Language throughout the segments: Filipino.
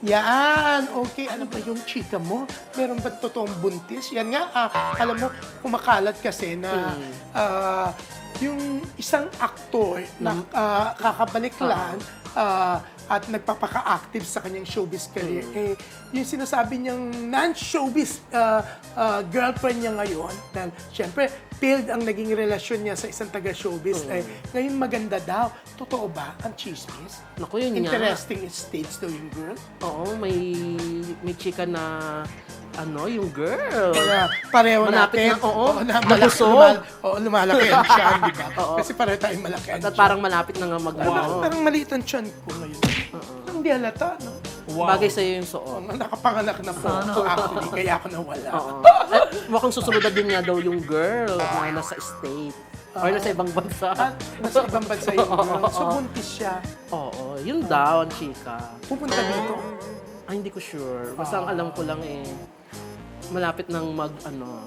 Yan, okay. Ano ba yung chika mo? Meron ba totoong buntis? Yan nga, ah, alam mo, kumakalat kasi na ah, yung isang aktor na ah, kakabalik lang ah, at nagpapaka-active sa kanyang showbiz career, eh, yung sinasabi niyang non-showbiz ah, ah, girlfriend niya ngayon, dahil syempre, failed ang naging relasyon niya sa isang taga-showbiz, eh, ngayon maganda daw. Totoo ba ang chismis? Naku, yun nga. Interesting stage daw yung girl. Oo, may, may chika na, ano, yung girl. Kaya pareho Malapit natin. na, oo, na, malaki, malusog. lumal, oo, lumalaki ang tiyan, di ba? Oo. Kasi pareho tayong malaki ang At parang malapit na nga mag, Parang, ano, parang maliit ang tiyan ko ngayon. Hindi halata, no? bagay sa'yo yung suot. Oh, nakapanganak na po ako actually, kaya ako nawala. Oo. At mukhang susunod na din nga daw yung girl na nasa state. Or nasa ibang bansa. At nasa ibang bansa yung girl. So, buntis siya. Oo, yun daw ang chika. Pupunta dito. Ay, hindi ko sure. Basta ang alam ko lang eh, malapit nang mag, ano,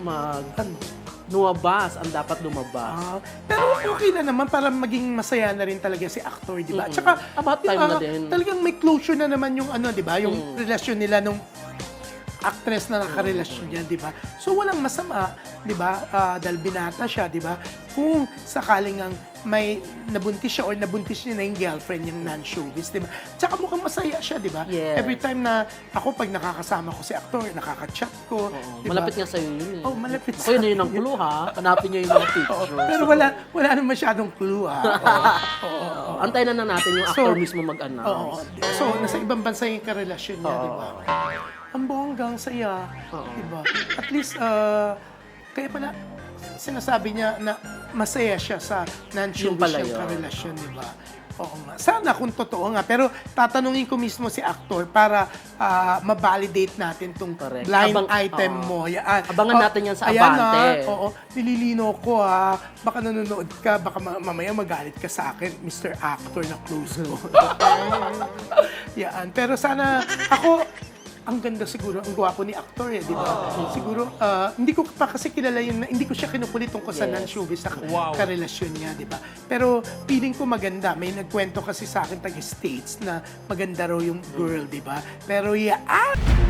mag, Ano? Lumabas, ang dapat lumabas. Ah, pero okay na naman para maging masaya na rin talaga si actor, di ba? Tsaka, About time na din. Talagang may closure na naman yung ano, di ba? Yung relasyon nila nung actress na nakarelasyon niya, di ba? So walang masama, di ba? Ah, dahil binata siya, di ba? Kung sakaling ang may nabuntis siya or nabuntis niya na yung girlfriend yung non-showbiz, di ba? Tsaka mukhang masaya siya, di ba? Yes. Every time na ako, pag nakakasama ko si actor, nakaka-chat ko, Oo, di ba? Malapit nga sa'yo yun eh. Oh, malapit Ako yun na yun ang clue ha. Hanapin niyo yung mga Oo, pictures. pero wala wala naman masyadong clue ah. Oo. Oo, Antayin na, na natin yung actor So, mismo Oo. mag-announce. So, nasa ibang bansa yung karelasyon niya, di ba? Ang bonggang saya, Oo. di ba? At least, uh, kaya pala, sinasabi niya na masaya siya sa non-showbiz yun. karelasyon, di ba? Oo nga. Sana kung totoo nga. Pero tatanungin ko mismo si actor para ah, ma-validate natin tong Correct. blind Abang- item oo. mo. Yan. Abangan Oh, natin yan sa ayan Abante. ah, oo, nililino ko ha. Baka nanonood ka, baka ma- mamaya magalit ka sa akin, Mr. Actor na close ko. yan. Pero sana, ako, ang ganda siguro, ang gwapo ni actor eh, di ba? Siguro, ah, hindi ko pa kasi kilala yun, hindi ko siya kinukulit tungkol sa non-showbiz na karelasyon niya, di ba? Pero feeling ko maganda. May nagkwento kasi sa akin taga-States na maganda raw yung girl, di ba? Pero yeah, ah!